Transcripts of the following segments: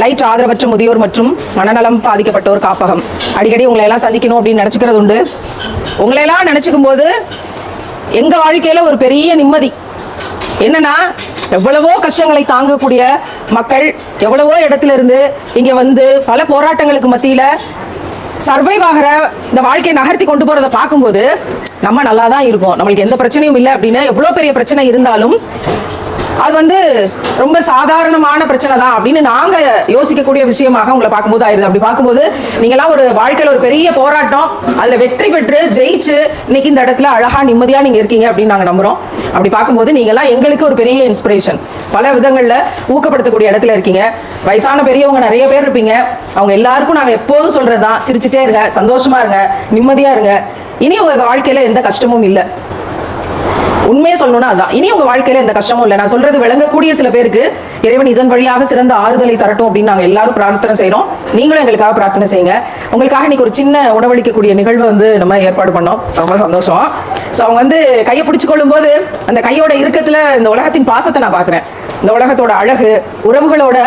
Light ஆதரவற்ற முதியோர் மற்றும் மனநலம் பாதிக்கப்பட்டோர் காப்பகம். அடிக்கடி உங்களை எல்லாம் சந்திக்கணும் அப்படின்னு நினச்சிக்கிறது உண்டு. உங்களை எல்லாம் நினச்சிக்கும் போது எங்க வாழ்க்கையில ஒரு பெரிய நிம்மதி. என்னன்னா எவ்வளவோ கஷ்டங்களை தாங்கக்கூடிய மக்கள் எவ்வளவோ இடத்துல இருந்து இங்க வந்து பல போராட்டங்களுக்கு மத்தியில சர்வைவ் ஆகிற இந்த வாழ்க்கையை நகர்த்தி கொண்டு போறதை பார்க்கும்போது நம்ம நல்லா தான் இருக்கோம். நம்மளுக்கு எந்த பிரச்சனையும் இல்லை அப்படின்னு எவ்வளோ பெரிய பிரச்சனை இருந்தாலும் அது வந்து ரொம்ப சாதாரணமான பிரச்சனை தான் அப்படின்னு நாங்க யோசிக்கக்கூடிய விஷயமாக உங்களை பார்க்கும்போது ஆயிருது. அப்படி பார்க்கும்போது நீங்களாம் ஒரு வாழ்க்கையில ஒரு பெரிய போராட்டம் அதுல வெற்றி பெற்று ஜெயிச்சு இன்னைக்கு இந்த இடத்துல அழகா நிம்மதியா நீங்க இருக்கீங்க அப்படின்னு நாங்க நம்புறோம். அப்படி பார்க்கும்போது நீங்களாம் எங்களுக்கு ஒரு பெரிய இன்ஸ்பிரேஷன் பல விதங்கள்ல ஊக்கப்படுத்தக்கூடிய இடத்துல இருக்கீங்க. வயசான பெரியவங்க நிறைய பேர் இருப்பீங்க. அவங்க எல்லாருக்கும் நாங்க எப்போதும் சொல்றதுதான் சிரிச்சுட்டே இருங்க சந்தோஷமா இருங்க நிம்மதியா இருங்க. இனி உங்க வாழ்க்கையில எந்த கஷ்டமும் இல்லை. உண்மையை சொல்லணும்னா அதான். இனி உங்க வாழ்க்கையில எந்த கஷ்டமும் இல்லை. நான் சொல்றது விளங்கக்கூடிய சில பேருக்கு இறைவன் இதன் வழியாக சிறந்த ஆறுதலை தரட்டும் அப்படின்னு நாங்க எல்லாரும் பிரார்த்தனை செய்யறோம் நீங்களும் எங்களுக்காக பிரார்த்தனை செய்யுங்க. உங்களுக்காக இன்னைக்கு ஒரு சின்ன உணவளிக்கக்கூடிய நிகழ்வு வந்து நம்ம ஏற்பாடு பண்ணோம். ரொம்ப சந்தோஷம். ஸோ அவங்க வந்து கையை பிடிச்சு கொள்ளும்போது அந்த கையோட இருக்கத்துல இந்த உலகத்தின் பாசத்தை நான் பார்க்குறேன். இந்த உலகத்தோட அழகு உறவுகளோட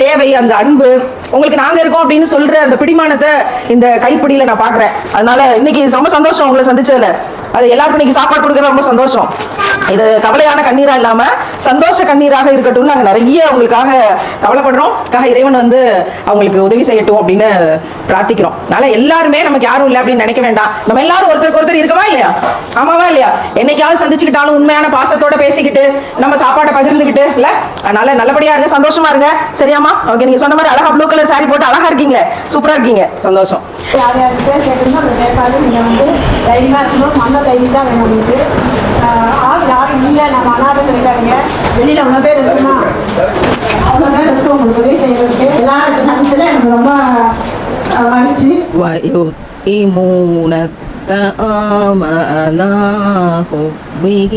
தேவை அந்த அன்பு உங்களுக்கு நாங்க இருக்கோம் அப்படின்னு சொல்ற அந்த பிடிமானத்தை இந்த கைப்பிடியில நான் பாக்குறேன் அதனால இன்னைக்கு ரொம்ப சந்தோஷம் உங்களை சந்திச்சதுல. அது எல்லாருக்கும் இன்னைக்கு சாப்பாடு கொடுக்குறது ரொம்ப சந்தோஷம். இது கவலையான கண்ணீரா இல்லாம சந்தோஷ கண்ணீராக இருக்கட்டும் நாங்க நிறைய உங்களுக்காக கவலைப்படுறோம். காக இறைவன் வந்து அவங்களுக்கு உதவி செய்யட்டும் அப்படின்னு பிரார்த்திக்கிறோம். அதனால எல்லாருமே நமக்கு யாரும் இல்லை அப்படின்னு நினைக்க வேண்டாம். நம்ம எல்லாரும் ஒருத்தருக்கு ஒருத்தர் இருக்கவா இல்லையா? ஆமாவா இல்லையா? என்னைக்காவது சந்திச்சுக்கிட்டாலும் உண்மையான பாசத்தோட பேசிக்கிட்டு நம்ம சாப்பாட்டை பகிர்ந்துக்கிட்டு இல்ல? அதனால நல்லபடியா இருங்க சந்தோஷமா இருங்க. சரியாமா ஓகே நீங்க சொன்ன மாதிரி அழகா ப்ளூ கலர் சாரி போட்டு அழகா இருக்கீங்க சூப்பரா இருக்கீங்க. சந்தோஷம். யார் யாருக்கு பேர் கேட்டிருந்தோ அந்த சேர்ப்பாடு நீங்கள் வந்து தைரியமாக இருக்கணும் மன தைரியம் தான் வேணும் உங்களுக்கு. நம்ம அனாதை இருக்காருங்க வெளியில் அவ்வளோ பேர் இருக்குமா அவ்வளோ பேர் இருக்கு உங்களுக்கு உதவி செய்யறதுக்கு எல்லாரும் சந்திச்சதில் எனக்கு ரொம்ப ஆஹ், மகிழ்ச்சி ويطعمون الطعام على حبه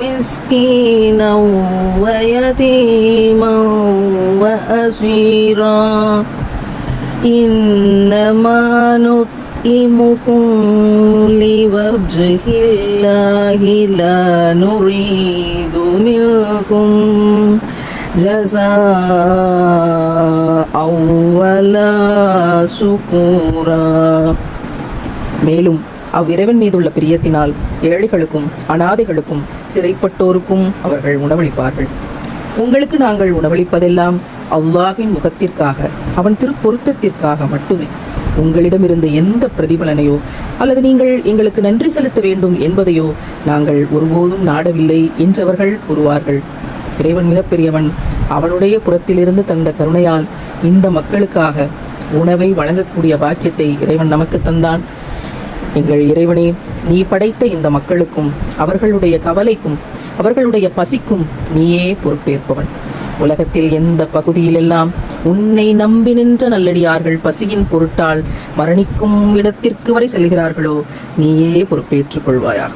مسكينا ويتيما وأسيرا إنما نطعمكم لوجه الله لا نريد منكم جزاء ولا شكورا மேலும் அவ்விறைவன் மீதுள்ள பிரியத்தினால் ஏழைகளுக்கும் அனாதைகளுக்கும் சிறைப்பட்டோருக்கும் அவர்கள் உணவளிப்பார்கள் உங்களுக்கு நாங்கள் உணவளிப்பதெல்லாம் அல்லாஹ்வின் முகத்திற்காக அவன் திருப்பொருத்தத்திற்காக மட்டுமே உங்களிடமிருந்து எந்த பிரதிபலனையோ அல்லது நீங்கள் எங்களுக்கு நன்றி செலுத்த வேண்டும் என்பதையோ நாங்கள் ஒருபோதும் நாடவில்லை என்றவர்கள் கூறுவார்கள். இறைவன் மிகப்பெரியவன். அவனுடைய புறத்திலிருந்து தந்த கருணையால் இந்த மக்களுக்காக உணவை வழங்கக்கூடிய பாக்கியத்தை இறைவன் நமக்கு தந்தான். எங்கள் இறைவனே நீ படைத்த இந்த மக்களுக்கும் அவர்களுடைய கவலைக்கும் அவர்களுடைய பசிக்கும் நீயே பொறுப்பேற்பவன். உலகத்தில் எந்த பகுதியிலெல்லாம் உன்னை நம்பி நின்ற நல்லடியார்கள் பசியின் பொருட்டால் மரணிக்கும் இடத்திற்கு வரை செல்கிறார்களோ நீயே பொறுப்பேற்றுக் கொள்வாயாக.